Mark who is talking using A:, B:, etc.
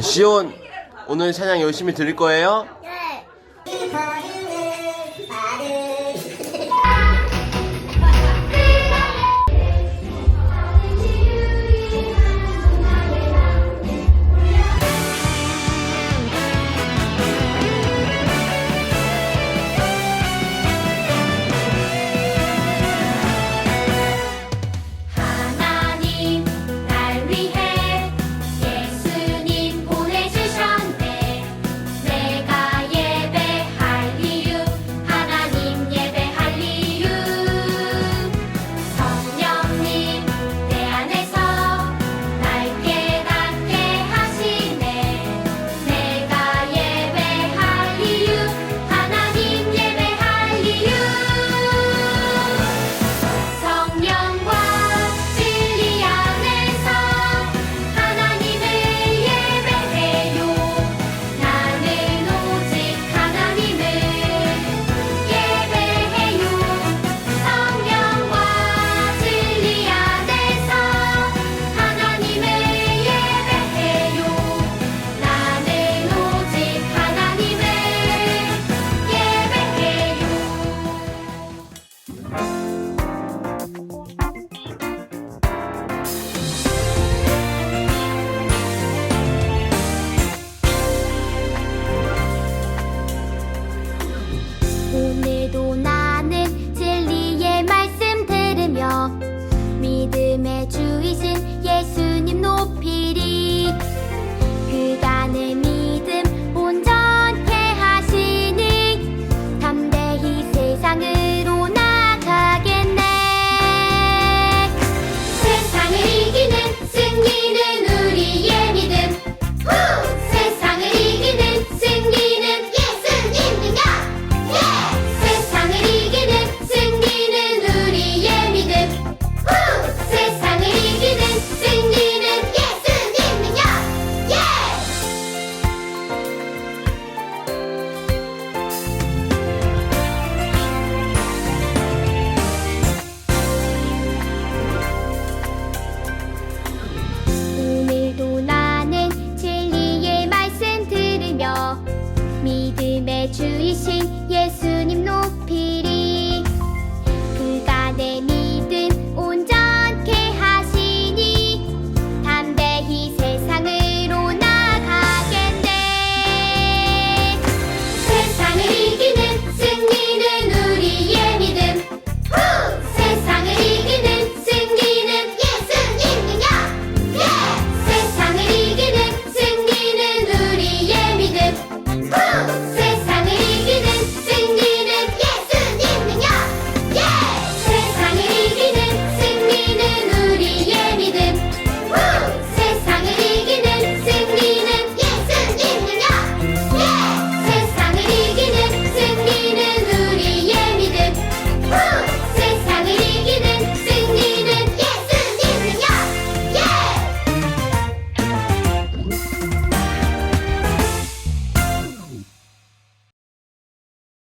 A: 시온 오늘 찬양 열심히 드릴 거예요?
B: 네.
C: 네. 믿음의 주이신 예수님 높이리